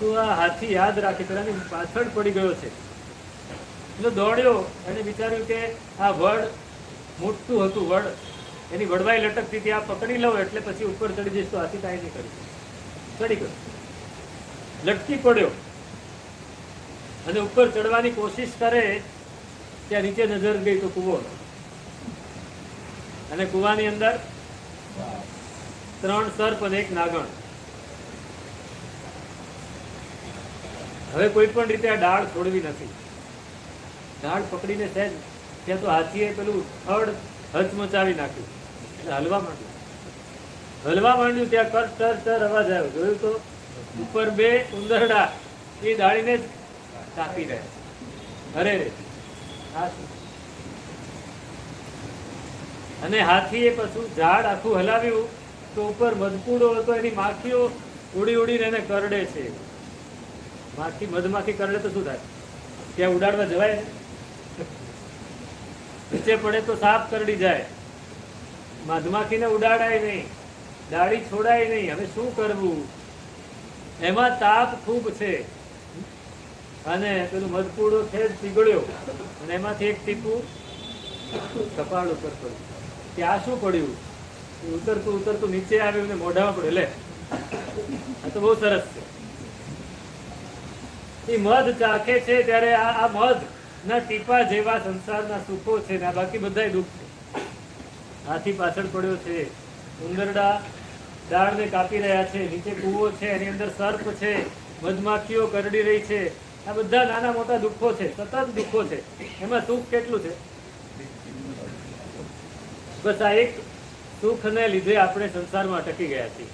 તું આ હાથી યાદ રાખે પેલાની પાછળ પડી ગયો છે. એટલે દોડ્યો અને વિચાર્યું કે આ વડ મોટું હતું, વડ એની વડવાઈ લટકતી હતી, આ પકડી લઉં એટલે પછી ઉપર ચડી જઈશ તો હાથી કાંઈ નહીં કરી. ચડી ગયો. લટકી પડ્યો. અને ઉપર ચડવાની કોશિશ કરે, ત્યાં નીચે નજર ગઈ તો કૂવો. અને કૂવાની અંદર ત્રણ સર્પ અને એક નાગણ. હવે કોઈ પણ રીતે આ ડાળ છોડવી નથી. ડાળ પકડીને સહેજ ત્યાં તો હાથીએ પેલું થડ હચમચાવી નાખ્યું. એટલે હલવા માંડ્યું. હલવા માંડ્યું ત્યાં કર ટર ટર અવાજ આવ્યો. જોયું તો ઉપર બે ઉંદરડા, એ ડાળીને જ કાપી રહ્યા અરે રે? અને હાથીએ પાછું ઝાડ આખું હલાવ્યું તો ઉપર મધપૂડો હતો, એની માખીઓ ઉડી ઉડીને એને કરડે છે. માખી મધમાખી કરડે તો શું થાય? ત્યાં ઉડાડવા જવાય નીચે પડે તો સાપ કરડી જાય. મધમાખીને ઉડાડાય નહીં. દાડી છોડાય નહીં. હવે શું કરવું? એમાં તાપ ખૂબ છે. અને પેલું મધપૂડો છે જ પીગળ્યો. અને એમાંથી એક ટીપું કપાળ ઉપર પડ્યું. આ શું પડ્યું? ઉતરતું ઉતરતું નીચે આવ્યું ને મોઢામાં પડ્યું. લે. આ તો બહુ સરસ છે. એ મધ ચાખે છે ત્યારે આ મધ ના ટીપા જેવા સંસારના સુખો છે ને બાકી બધા દુઃખ છે. હાથી પાછળ પડ્યો છે. ઉંદરડા દાળને કાપી રહ્યા છે. નીચે કૂવો છે. એની અંદર સર્પ છે. મધમાખીઓ કરડી રહી છે. આ બધા નાના મોટા દુઃખો છે. સતત દુઃખો છે. એમાં સુખ કેટલું છે? બસ આ એક સુખને લીધે આપણે સંસારમાં અટકી ગયા છીએ.